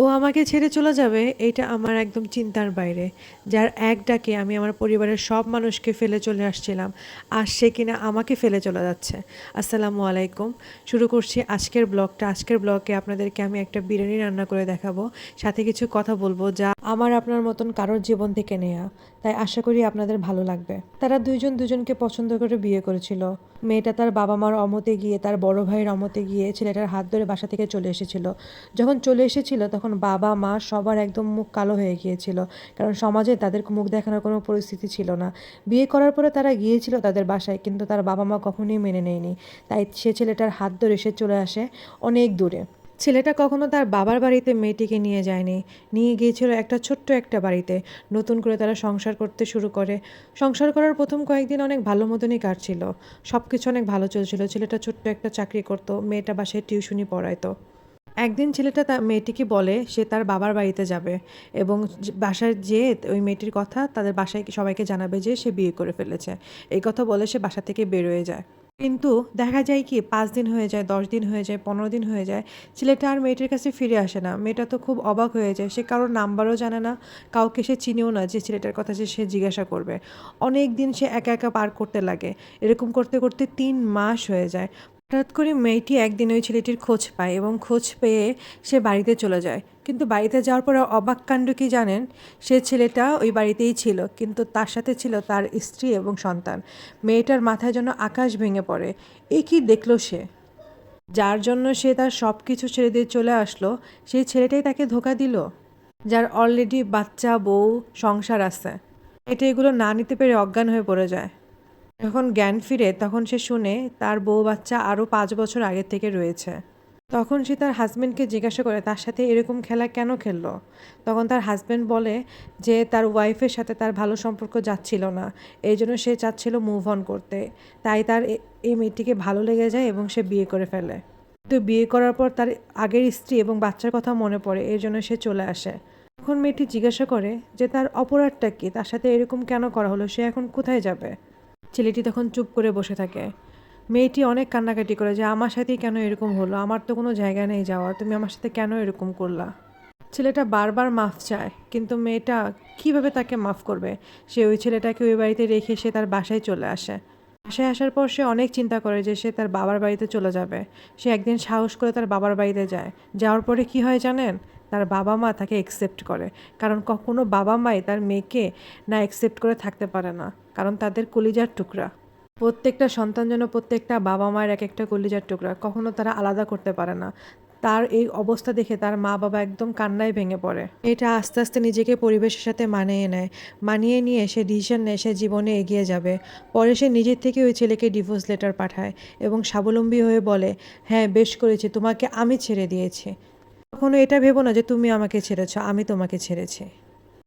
ও আমাকে ছেড়ে চলে যাবে এটা আমার একদম চিন্তার বাইরে। যার এক ডাকে আমি আমার পরিবারের সব মানুষকে ফেলে চলে আসছিলাম, আর সে কিনা আমাকে ফেলে চলে যাচ্ছে। আসসালামু আলাইকুম। শুরু করছি আজকের ব্লগটা। আজকের ব্লগে আপনাদেরকে আমি একটা বিরিয়ানি রান্না করে দেখাবো। সাথে কিছু কথা বলব যা আমার আপনার মতন কারোর জীবন থেকে নেয়া। তাই আশা করি আপনাদের ভালো লাগবে। তারা দুইজন দুজনকে পছন্দ করে বিয়ে করেছিল। মেয়েটা তার বাবা মার অমতে গিয়ে, তার বড় ভাইয়ের অমতে গিয়ে ছেলেটার হাত ধরে বাসা থেকে চলে এসেছিল। যখন চলে এসেছিল, তখন বাবা, মা সবার একদম মুখ কালো হয়ে গিয়েছিল। কারণ সমাজে তাদের মুখ দেখানোর কোনো পরিস্থিতি ছিল না। বিয়ে করার পরে তারা গিয়েছিল তাদের বাসায়, কিন্তু তার বাবা মা কখনোই মেনে নেয়নি। তাই সে ছেলেটার হাত ধরে সে চলে আসে অনেক দূরে। ছেলেটা কখনো তার বাবার বাড়িতে মেয়েটিকে নিয়ে যায়নি। নিয়ে গিয়েছিল একটা ছোট্ট একটা বাড়িতে। নতুন করে তারা সংসার করতে শুরু করে। সংসার করার প্রথম কয়েকদিন অনেক ভালো মতনই কাটছিল। সব কিছু অনেক ভালো চলছিল। ছেলেটা ছোট্ট একটা চাকরি করতো। মেয়েটা বাসায় টিউশনি পড়াইতো। একদিন ছেলেটা তার মেয়েটিকে বলে, সে তার বাবার বাড়িতে যাবে এবং যে- বাসায় যেয়ে ওই মেয়েটির কথা তাদের বাসায় সবাইকে জানাবে যে সে বিয়ে করে ফেলেছে। এই কথা বলে সে বাসা থেকে বেরোয় যায়। কিন্তু দেখা যায় কি, পাঁচ দিন হয়ে যায়, দশ দিন হয়ে যায়, পনেরো দিন হয়ে যায়, ছেলেটা আর মেয়েটির কাছে ফিরে আসে না। মেয়েটা তো খুব অবাক হয়ে যায়, সে কারোর নাম্বারও জানে না, কাউকে সে চিনেও না যে ছেলেটার কথা যে সে জিজ্ঞাসা করবে। অনেক দিন সে একা একা পার করতে লাগে, এরকম করতে করতে তিন মাস হয়ে যায়। হঠাৎ করে মেয়েটি একদিন ওই ছেলেটির খোঁজ পায় এবং খোঁজ পেয়ে সে বাড়িতে চলে যায়। কিন্তু বাড়িতে যাওয়ার পরে অবাক কাণ্ড কি জানেন? সে ছেলেটা ওই বাড়িতেই ছিল, কিন্তু তার সাথে ছিল তার স্ত্রী এবং সন্তান। মেয়েটার মাথায় যেন আকাশ ভেঙে পড়ে। এ কি দেখল সে? যার জন্য সে তার সব কিছু ছেড়ে দিয়ে চলে আসলো, সেই ছেলেটাই তাকে ধোকা দিল। যার অলরেডি বাচ্চা, বউ, সংসার আছে। এটা এগুলো না নিতে পেরে অজ্ঞান হয়ে পড়ে যায়। যখন জ্ঞান ফিরে, তখন সে শুনে তার বউ বাচ্চা আরও পাঁচ বছর আগে থেকে রয়েছে। তখন সে তার হাজব্যান্ডকে জিজ্ঞাসা করে, তার সাথে এরকম খেলা কেন খেললো? তখন তার হাজব্যান্ড বলে যে, তার ওয়াইফের সাথে তার ভালো সম্পর্ক যাচ্ছিল না। এই জন্য সে চাচ্ছিল মুভ অন করতে। তাই তার এই মেয়েটিকে ভালো লেগে যায় এবং সে বিয়ে করে ফেলে। তো বিয়ে করার পর তার আগের স্ত্রী এবং বাচ্চার কথা মনে পড়ে, এর জন্য সে চলে আসে। তখন মেয়েটি জিজ্ঞাসা করে যে, তার অপরাধটা কি? তার সাথে এরকম কেন করা হলো? সে এখন কোথায় যাবে? ছেলেটি তখন চুপ করে বসে থাকে। মেয়েটি অনেক কান্নাকাটি করে যে, আমার সাথেই কেন এরকম হলো? আমার তো কোনো জায়গা নেই যাওয়ার। তুমি আমার সাথে কেন এরকম করলা? ছেলেটা বারবার মাফ চায়, কিন্তু মেয়েটা কীভাবে তাকে মাফ করবে? সে ওই ছেলেটাকে ওই বাড়িতে রেখে সে তার বাসায় চলে আসে। বাসায় আসার পর সে অনেক চিন্তা করে যে, সে তার বাবার বাড়িতে চলে যাবে। সে একদিন সাহস করে তার বাবার বাড়িতে যায়। যাওয়ার পরে কি হয় জানেন? তার বাবা মা তাকে একসেপ্ট করে। কারণ কখনো বাবা মাই তার মেয়েকে না একসেপ্ট করে থাকতে পারে না। কারণ তাদের কলিজার টুকরা। প্রত্যেকটা সন্তান যেন প্রত্যেকটা বাবা মায়ের এক একটা কলিজার টুকরা, কখনো তারা আলাদা করতে পারে না। তার এই অবস্থা দেখে তার মা বাবা একদম কান্নায় ভেঙে পড়ে। এটা আস্তে আস্তে নিজেকে পরিবেশের সাথে মানিয়ে নেয়। মানিয়ে নিয়ে সে ডিসিশন নেয়, সে জীবনে এগিয়ে যাবে। পরে সে নিজের থেকে ওই ছেলেকে ডিভোর্স লেটার পাঠায় এবং স্বাবলম্বী হয়ে বলে হ্যাঁ বেশ করেছি, তোমাকে আমি ছেড়ে দিয়েছি। কখনো এটা ভেবো না যে, তুমি আমাকে ছেড়েছ, আমি তোমাকে ছেড়েছি।